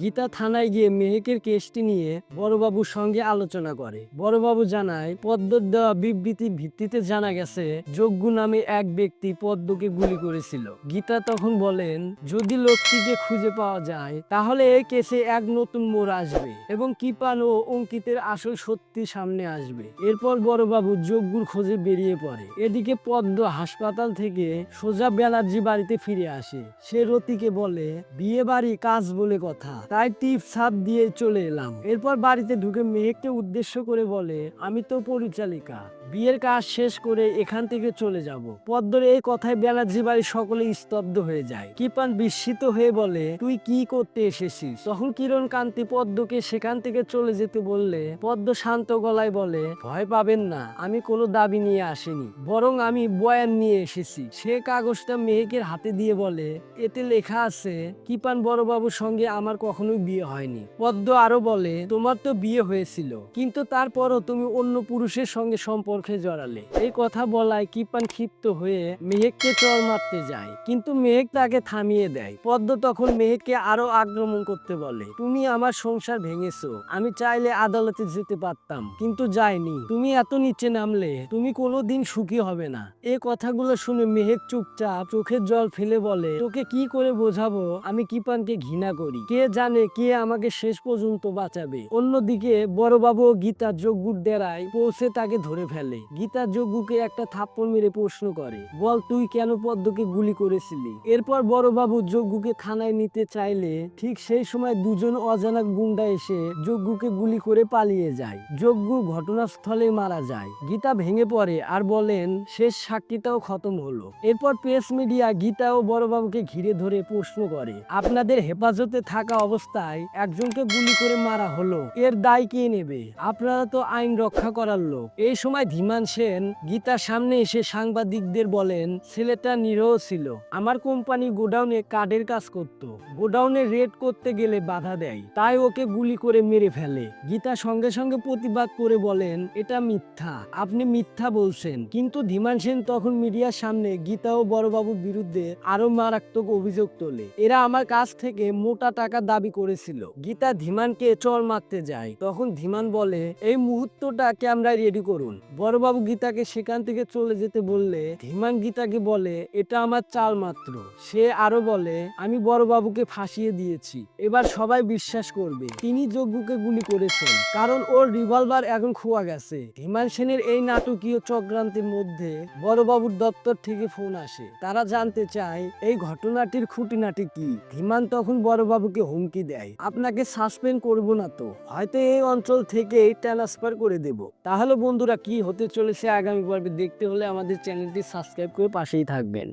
গীতা থানায় গিয়ে মেহেকের কেসটি নিয়ে বড়বাবুর সঙ্গে আলোচনা করে। বড়বাবু জানায়, পদ্মর দেওয়া বিবৃতির ভিত্তিতে জানা গেছে, যজ্ঞ নামে এক ব্যক্তি পদ্মকে গুলি করেছিল। গীতা তখন বলেন, যদি লোকটিকে খুঁজে পাওয়া যায়, তাহলে এই কেসে এক নতুন মোড় আসবে এবং কিপান ও অঙ্কিতের আসল সত্যি সামনে আসবে। এরপর বড়বাবু যজ্ঞুর খোঁজে বেরিয়ে পড়ে। এদিকে পদ্ম হাসপাতাল থেকে সোজা ব্যানার্জি বাড়িতে ফিরে আসে। সে রতিকে বলে বিয়ে বাড়ি কাজ বলে কথা। তাই টিপ সাপ দিয়ে চলে এলাম। এরপর বাড়িতে ঢুকে মেয়েকে উদ্দেশ্য করে বলে, আমি তো পরিচালিকা। বিয়ের কাজ শেষ করে এখান থেকে চলে যাব। পদ্মর এই কথায় ব্যানার্জি বাড়ির সকলে স্তব্ধ হয়ে যায়। কিপান বিস্মিত হয়ে বলে, তুই কি করতে এসেছিস? তখন কিরণ কান্তি পদ্মকে সেখান থেকে চলে যেতে বললে, পদ্ম শান্ত গলায় বলে, ভয় পাবেন না, আমি কোনো দাবি নিয়ে আসিনি। বরং আমি বয়ান নিয়ে এসেছি। সে কাগজটা মেহেকের হাতে দিয়ে বলে, এতে লেখা আছে, কিপান বড়বাবুর সঙ্গে আমার কখনোই বিয়ে হয়নি। পদ্ম আরও বলে, তোমার তো বিয়ে হয়েছিল, কিন্তু তারপরও তুমি অন্য পুরুষের সঙ্গে সম্পর্কে জড়ালে। এই কথা বলায় কিপান ক্ষিপ্ত হয়ে মেহেককে চর মারতে যায়। কিন্তু মেহেক তাকে থামিয়ে দেয়। পদ্ম তখন মেহেককে আরও আক্রমণ করতে বলে, তুমি আমার সংসার ভেঙেছো। আমি চাইলে আদালতে যেতে পারতাম, কিন্তু যাইনি। তুমি এত নিচে নামলে, তুমি কোনোদিন সুখী হবে না। এই কথাগুলো শুনে মেহেক চুপচাপ চোখের জল ফেলে বলে, তোকে কি করে বোঝাবো? আমি কিপানকে ঘৃণা করি। কে জানে কে আমাকে শেষ পর্যন্ত বাঁচাবে? অন্যদিকে বড়বাবু গীতা যজ্ঞুর ডেরায় পৌঁছে তাকে ধরে ফেলে। গীতা যজ্ঞুকে একটা থাপ্পড় মেরে প্রশ্ন করে, বল তুই কেন পদ্মকে গুলি করেছিলি? এরপর বড়বাবু যজ্ঞুকে থানায় নিতে চাইলে ঠিক সেই সময় দুজন অজানা গুন্ডা এসে যজ্ঞুকে গুলি করে পালিয়ে যায়। যজ্ঞ ঘটনাস্থলে মারা যায়। গীতা ভেঙে পড়ে আর বলেন, শেষ সাক্ষীটাও খতম হলো। এরপর প্রেস মিডিয়া গীতা ও বড়বাবুকে ঘিরে ধরে প্রশ্ন করে, আপনাদের হেফাজতে থাকা অবস্থায় একজনকে গুলি করে মারা হলো, এর দায় কে নেবে? আপনারা তো আইন রক্ষা করার লোক। এই সময় ধীমান সেন গীতার সামনে এসে সাংবাদিকদের বলেন, ছেলেটা নিরহ ছিল। আমার কোম্পানি গোডাউনে কার্ডের কাজ করত। গোডাউনে রেড করতে গেলে বাধা দেয়। তাই ওকে গুলি করে মেরে ফেলে। গীতা সঙ্গে সঙ্গে প্রতিবাদ করে বলেন, এটা মিথ্যা। আপনি মিথ্যা বলছেন। কিন্তু ধীমান সেন তখন মিডিয়ার সামনে গীতা ও বড়বাবুর বিরুদ্ধে আরও মারাত্মক অভিযোগ তোলে। এরা আমার কাছ থেকে মোটা টাকা দাবি করেছিল। গীতা ধীমানকে চর মারতে যায়। তখন ধীমান বলে, এই মুহূর্তটা ক্যামেরায় রেডি করুন। বড়বাবু গীতাকে সেখান থেকে চলে যেতে বললে, ধীমান গীতাকে বলে, এটা আমার চাল মাত্র। সে আরও বলে, আমি বড়বাবুকে ফাঁসিয়ে দিয়েছি। এবার সবাই বিশ্বাস করবে, তিনি যজ্ঞকে গুলি করেছেন। কারণ ওর রিভলভার এখন খোয়া গেছে। ধীমান সেনের এই নাটকীয় চক্রান্তের মধ্যে বড়বাবুর দপ্তর থেকে ফোন আসে। তারা জানতে চায়, এই ঘটনাটির খুঁটিনাটি কি? ধীমান তখন বড়বাবুকে হুমকি দেয়, আপনাকে সাসপেন্ড করব না তো। হয়তো এই অঞ্চল থেকে ট্রান্সফার করে দেব। তাহলে বন্ধুরা কি হতে চলেছে আগামী পর্বে। দেখতে হলে আমাদের চ্যানেলটি সাবস্ক্রাইব করে পাশেই থাকবেন।